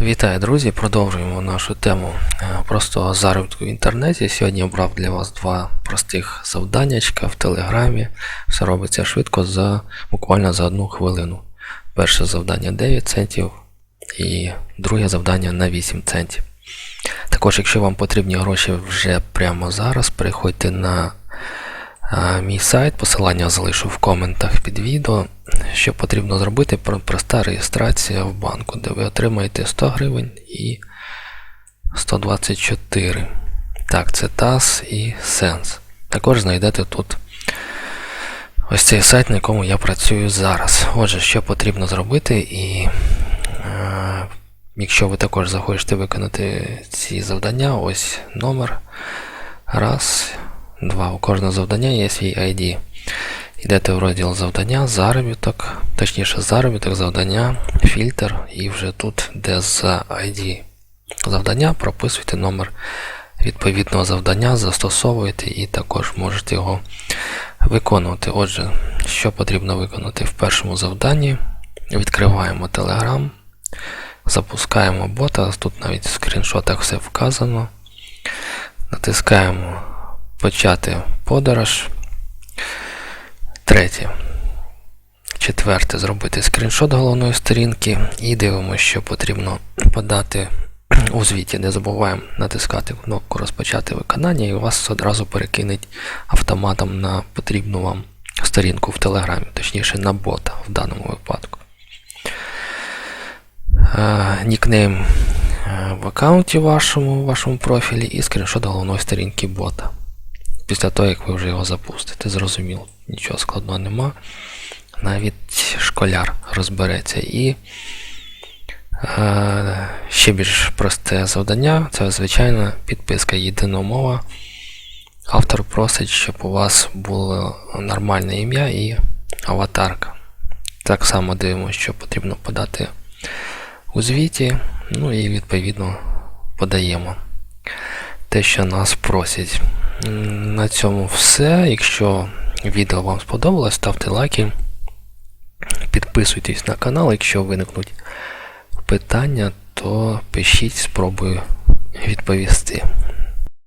Вітаю, друзі! Продовжуємо нашу тему е, простого заробітку в інтернеті. Сьогодні обрав для вас два простих завданнячка в Телеграмі. Все робиться швидко за буквально за одну хвилину. Перше завдання 9 центів і друге завдання на 8 центів. Також, якщо вам потрібні гроші вже прямо зараз, переходьте на мій сайт, посилання залишу в коментах під відео. Що потрібно зробити? Проста реєстрація в банку, де ви отримаєте 100 гривень і 124. Так, це TAS і Sense. Також знайдете тут ось цей сайт, на якому я працюю зараз. Отже, що потрібно зробити, і е, якщо ви також захочете виконати ці завдання, ось номер. Раз, два. У кожного завдання є свій ID. Йдете в розділ завдання, заробіток, точніше заробіток, завдання, фільтр, і вже тут, де за ID завдання, прописуйте номер відповідного завдання, застосовуєте і також можете його виконувати. Отже, що потрібно виконати в першому завданні? Відкриваємо Telegram, запускаємо бота, тут навіть в скріншотах все вказано. Натискаємо Почати подорож. Третє. Четверте. Зробити скріншот головної сторінки і дивимося, що потрібно подати у звіті. Не забуваємо натискати кнопку Розпочати виконання і вас одразу перекинуть автоматом на потрібну вам сторінку в Телеграмі, точніше на бота в даному випадку. Е, Нікнейм е, в аккаунті вашому, вашому профілі і скріншот головної сторінки бота. Після того, як ви вже його запустите, зрозуміло, нічого складного нема. Навіть школяр розбереться. І е, ще більш просте завдання це звичайна підписка єдина мова. Автор просить, щоб у вас було нормальне ім'я і аватарка. Так само дивимося, що потрібно подати у звіті. Ну і відповідно подаємо те, що нас просять. На цьому все. Якщо відео вам сподобалось, ставте лайки, підписуйтесь на канал. Якщо виникнуть питання, то пишіть, спробую відповісти.